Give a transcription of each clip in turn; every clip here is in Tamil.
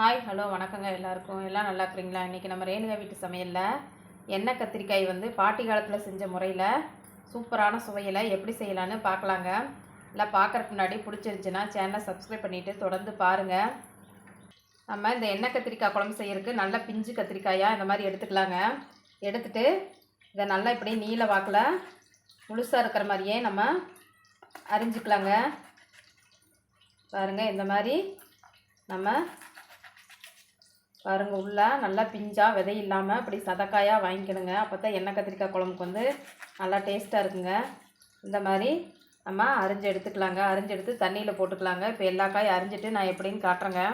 ஹாய் ஹலோ வணக்கங்க எல்லாருக்கும். எல்லாம் நல்லா இருக்கிறீங்களா? இன்றைக்கி நம்ம ரேணுகா வீட்டு சமையலில் எண்ணெய் கத்திரிக்காய் வந்து பாட்டி காலத்தில் செஞ்ச முறையில் சூப்பரான சுவையில் எப்படி செய்யலான்னு பார்க்கலாங்க. இல்லை பார்க்குறதுக்கு முன்னாடி பிடிச்சிருந்துச்சுன்னா சேனலை சப்ஸ்கிரைப் பண்ணிவிட்டு தொடர்ந்து பாருங்கள் நம்ம இந்த எண்ணெய் கத்திரிக்காய் குழம்பு செய்யறதுக்கு நல்ல பிஞ்சு கத்திரிக்காயாக இந்த மாதிரி எடுத்துக்கலாங்க. எடுத்துட்டு இதை நல்லா இப்படி நீல வாக்கில் முழுசாக இருக்கிற மாதிரியே நம்ம அறிஞ்சிக்கலாங்க பாருங்கள் இந்த மாதிரி நம்ம பாருங்க உள்ள நல்லா பிஞ்சா விதை இல்லாமல் அப்படி சதக்காயாக வாங்கிக்கணுங்க அப்போ தான் எண்ணெய் கத்திரிக்காய் குழம்புக்கு வந்து நல்லா டேஸ்ட்டாக இருக்குங்க. இந்த மாதிரி நம்ம அரிஞ்சு எடுத்துக்கலாங்க. அரிஞ்சு எடுத்து தண்ணியில் போட்டுக்கலாங்க. இப்போ எல்லா காயும் அரிஞ்சிட்டு நான் எப்படின்னு காட்டுறேங்க.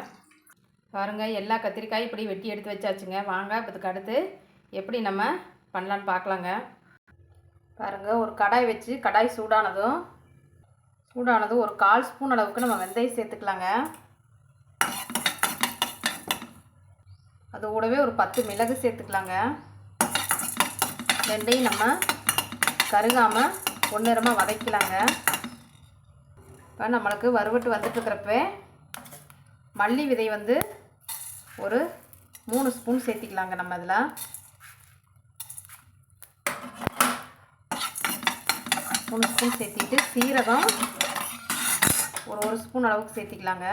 பாருங்கள் எல்லா கத்திரிக்காயும் இப்படி வெட்டி எடுத்து வச்சாச்சுங்க. வாங்க இப்போ இதுக்கு அடுத்து எப்படி நம்ம பண்ணலான்னு பார்க்கலாங்க பாருங்கள் ஒரு கடாய் வச்சு கடாய் சூடானதும் சூடானதும் ஒரு கால் ஸ்பூன் அளவுக்கு நம்ம வெந்தயம் சேர்த்துக்கலாங்க. அது கூடவே ஒரு பத்து மிளகு சேர்த்துக்கலாங்க. ரெண்டையும் நம்ம கருகாமல் பொன்னிறமாக வதக்கலாங்க. இப்போ நம்மளுக்கு வறுவட்டு வந்துட்டுருக்கிறப்ப மல்லி விதை வந்து ஒரு மூணு ஸ்பூன் சேர்த்திக்கலாங்க நம்ம அதில். மூணு ஸ்பூன் சேர்த்திட்டு சீரகம் ஒரு ஒரு ஸ்பூன் அளவுக்கு சேர்த்திக்கலாங்க.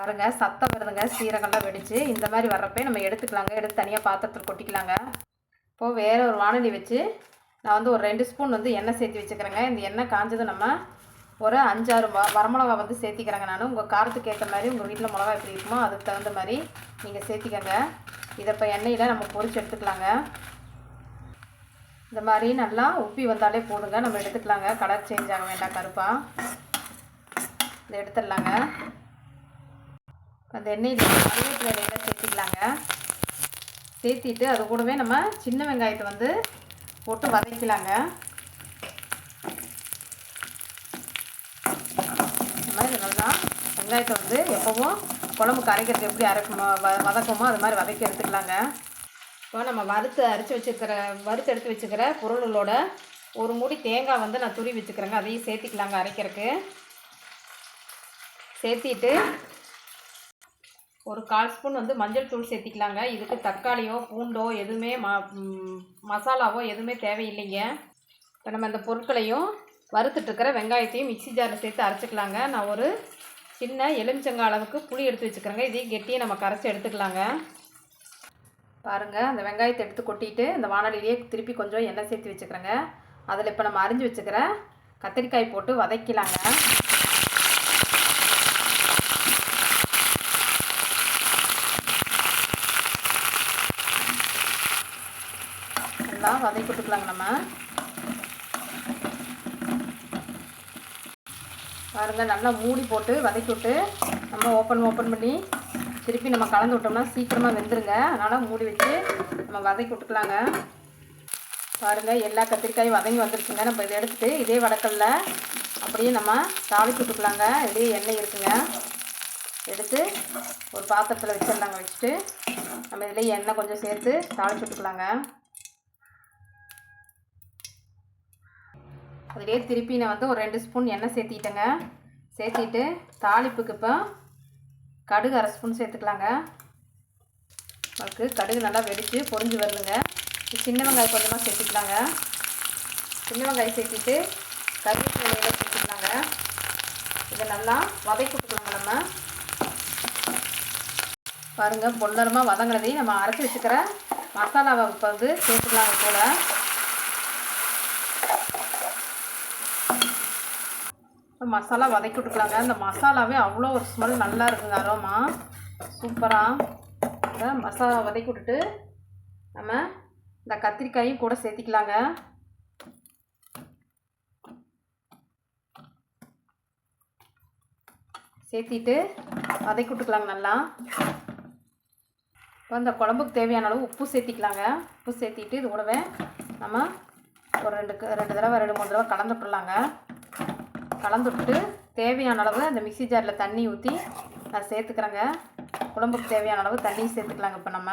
பாருங்க சத்தம் வருதுங்க சீரகம்லாம் வெடிச்சு. இந்த மாதிரி வர்றப்ப நம்ம எடுத்துக்கலாங்க. எடுத்து தனியாக பாத்திரத்தில் கொட்டிக்கலாங்க. இப்போது வேறு ஒரு வானொலி வச்சு நான் வந்து ஒரு ரெண்டு ஸ்பூன் வந்து எண்ணெய் சேர்த்து வச்சுக்கிறேங்க. இந்த எண்ணெய் காஞ்சதும் நம்ம ஒரு அஞ்சாறு வ வரமிளகா வந்து சேர்த்திக்கிறேங்க நான். உங்கள் காரத்துக்கு ஏற்ற மாதிரி உங்கள் வீட்டில் மிளகா எப்படி இருக்குமோ அதுக்கு தகுந்த மாதிரி நீங்கள் சேர்த்திக்கங்க. இதை இப்போ எண்ணெயில் நம்ம பொறிச்சு எடுத்துக்கலாங்க. இந்த மாதிரி நல்லா உப்பி வந்தாலே போதுங்க. நம்ம எடுத்துக்கலாங்க. கலர் சேஞ்ச் ஆக வேண்டாம் கருப்பாக இதை எடுத்துடலாங்க. அந்த எண்ணெயில் கருவேப்பிலை இலையில சேர்த்திக்கலாங்க. சேர்த்திட்டு அது கூடவே நம்ம சின்ன வெங்காயத்தை வந்து போட்டு வதக்கலாங்க. இந்த மாதிரி நல்லா வெங்காயத்தை வந்து எப்போவும் குழம்புக்கு அரைக்கிறது எப்படி அரைக்குமோ வ வதக்குமோ அது மாதிரி வதக்கி எடுத்துக்கலாங்க. இப்போ நம்ம வறுத்து அரைச்சி வச்சுருக்கிற வறுத்து எடுத்து வச்சுக்கிற பொருள்களோட ஒரு மூடி தேங்காய் வந்து நான் துரி வச்சுக்கிறேங்க. அதையும் சேர்த்திக்கலாங்க அரைக்கிறதுக்கு. சேர்த்திட்டு ஒரு கால் ஸ்பூன் வந்து மஞ்சள் தூள் சேர்த்திக்கலாங்க. இதுக்கு தக்காளியோ பூண்டோ எதுவுமே ம மசாலாவோ எதுவுமே தேவையில்லைங்க. இப்போ நம்ம இந்த பொருட்களையும் வறுத்துட்ருக்கிற வெங்காயத்தையும் மிக்ஸி ஜாரில் சேர்த்து அரைச்சிக்கலாங்க. நான் ஒரு சின்ன எலுமிச்சங்காய் அளவுக்கு புளி எடுத்து வச்சுக்கிறேங்க. இதையும் கெட்டியை நம்ம கரைச்சி எடுத்துக்கலாங்க. பாருங்கள் அந்த வெங்காயத்தை எடுத்து கொட்டிட்டு இந்த வானொலியிலேயே திருப்பி கொஞ்சம் எண்ணெய் சேர்த்து வச்சுக்கிறேங்க. அதில் இப்போ நம்ம அரிஞ்சு வச்சுக்கிற கத்திரிக்காய் போட்டு வதக்கிலாங்க நல்லா வதக்கி விட்டுக்கலாங்க நம்ம. பாருங்க நல்லா மூடி போட்டு வதக்கி விட்டு நம்ம ஓப்பன் ஓப்பன் பண்ணி திருப்பி நம்ம கலந்து விட்டோம்னா சீக்கிரமாக வெந்துருங்க. அதனால் மூடி வச்சு நம்ம வதக்கி விட்டுக்கலாங்க பாருங்க எல்லா கத்திரிக்காயும் வதங்கி வந்துருச்சுங்க. நம்ம இதை எடுத்துட்டு இதே வடக்கல்ல அப்படியே நம்ம தாளிச்சு விட்டுக்கலாங்க இதே எண்ணெய் இருக்குங்க. எடுத்து ஒரு பாத்திரத்தில் வச்சிடலாங்க. வச்சுட்டு நம்ம இதில் எண்ணெய் கொஞ்சம் சேர்த்து தாளிச்சு விட்டுக்கலாங்க அதிலே திருப்பி நான் வந்து ஒரு ரெண்டு ஸ்பூன் எண்ணெய் சேர்த்திட்டேங்க. சேர்த்திட்டு தாளிப்புக்கு இப்போ கடுகு அரை ஸ்பூன் சேர்த்துக்கலாங்க. நமக்கு கடுகு நல்லா வெடித்து பொறிஞ்சு வருதுங்க. சின்ன வெங்காயம் கொஞ்சமாக சேர்த்துக்கலாங்க. சின்ன வெங்காயம் சேர்த்திட்டு கருவேப்பிலையில் சேர்த்துக்கலாங்க. இதை நல்லா வதக்கி விட்டுக்கலாங்க நம்ம. பாருங்கள் பொன்னரமாக வதங்கினதையும் நம்ம அரைச்சி வச்சுக்கிற மசாலாவை இப்போ வந்து சேர்த்துக்கலாங்க கூட மசாலா வதக்கி விட்டுக்கலாங்க. இந்த மசாலாவே அவ்வளோ ஒரு ஸ்மெல் நல்லா இருக்குங்க அரோமா சூப்பராக மசாலா வதக்கி விட்டுட்டு நம்ம இந்த கத்திரிக்காயும் கூட சேர்த்திக்கலாங்க. சேர்த்திட்டு வதக்கி விட்டுக்கலாங்க நல்லா. இப்போ இந்த குழம்புக்கு தேவையான அளவு உப்பு சேர்த்திக்கலாங்க. உப்பு சேர்த்திட்டு இது கூடவே நம்ம ஒரு ரெண்டு க- ரெண்டு தடவை ரெண்டு மூணு தடவை கலந்து விட்டுலாங்க கலந்து விட்டு தேவையான அளவு அந்த மிக்சி ஜாரில் தண்ணி ஊற்றி நான் சேர்த்துக்கிறேங்க. குழம்புக்கு தேவையான அளவு தண்ணி சேர்த்துக்கலாங்க இப்போ நம்ம.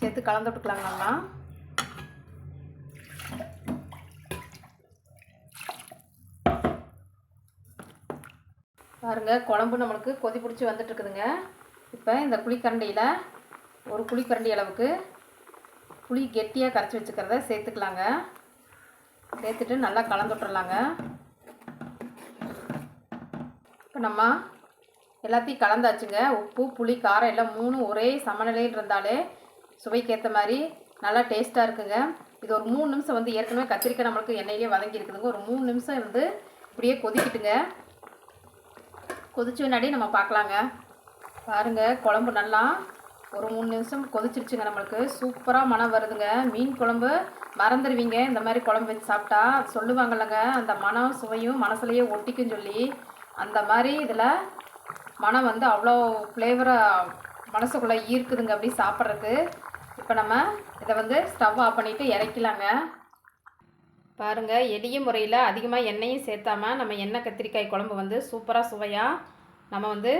சேர்த்து கலந்து விட்டுக்கலாங்க நல்லா. பாருங்கள் குழம்பு நம்மளுக்கு கொதி பிடிச்சி வந்துட்டுருக்குதுங்க. இப்போ இந்த குழிக்கரண்டியில் ஒரு குழிக்கரண்டி அளவுக்கு புளி கெட்டியாக கரைச்சி வச்சுக்கிறத சேர்த்துக்கலாங்க. சேர்த்துட்டு நல்லா கலந்து விட்டுறலாங்க. இப்போ நம்ம எல்லாத்தையும் கலந்தாச்சுங்க. உப்பு புளி காரம் எல்லாம் மூணும் ஒரே சமநிலையில் இருந்தாலே சுவைக்கேற்ற மாதிரி நல்லா டேஸ்ட்டாக இருக்குங்க. இது ஒரு மூணு நிமிஷம் வந்து ஏற்கனவே கத்திரிக்காய் நம்மளுக்கு எண்ணெயிலே வதங்கி இருக்குதுங்க. ஒரு மூணு நிமிஷம் வந்து இப்படியே கொதிக்கிட்டுங்க. கொதிச்ச முன்னாடி நம்ம பார்க்கலாங்க. பாருங்கள் குழம்பு நல்லா ஒரு மூணு நிமிஷம் கொதிச்சிருச்சுங்க நம்மளுக்கு. சூப்பராக மனம் வருதுங்க. மீன் குழம்பு மறந்துடுவீங்க இந்த மாதிரி குழம்பு வச்சு சாப்பிட்டா சொல்லுவாங்கல்லங்க. அந்த மனம் சுவையும் மனசுலையே ஒட்டிக்கும் சொல்லி அந்த மாதிரி இதில் மனம் வந்து அவ்வளோ ஃப்ளேவராக மனசுக்குள்ளே ஈர்க்குதுங்க அப்படி சாப்பிட்றதுக்கு. இப்போ நம்ம இதை வந்து ஸ்டவ் ஆஃப் பண்ணிவிட்டு இறக்கலாங்க. பாருங்கள் எளிய முறையில் அதிகமாக எண்ணெயும் சேர்த்தாம நம்ம எண்ணெய் கத்திரிக்காய் குழம்பு வந்து சூப்பராக சுவையாக நம்ம வந்து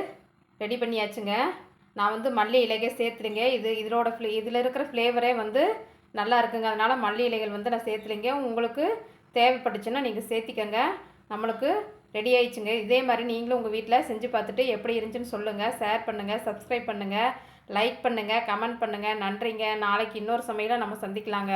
ரெடி பண்ணியாச்சுங்க. நான் வந்து மல்லி இலைகள் சேர்த்துலிங்க இது இதோட ஃப்ளே இதில் இருக்கிற ஃப்ளேவரே வந்து நல்லா இருக்குங்க. அதனால் மல்லி இலைகள் வந்து நான் சேர்த்துலிங்க உங்களுக்கு தேவைப்பட்டுச்சுன்னா நீங்கள் சேர்த்திக்கங்க. நம்மளுக்கு ரெடி ஆயிடுச்சுங்க. இதே மாதிரி நீங்களும் உங்கள் வீட்டில் செஞ்சு பார்த்துட்டு எப்படி இருந்துச்சுன்னு சொல்லுங்கள் ஷேர் பண்ணுங்கள் சப்ஸ்கிரைப் பண்ணுங்கள் லைக் பண்ணுங்கள் கமெண்ட் பண்ணுங்கள் நன்றிங்க. நாளைக்கு இன்னொரு சமையலை நம்ம சந்திக்கலாங்க.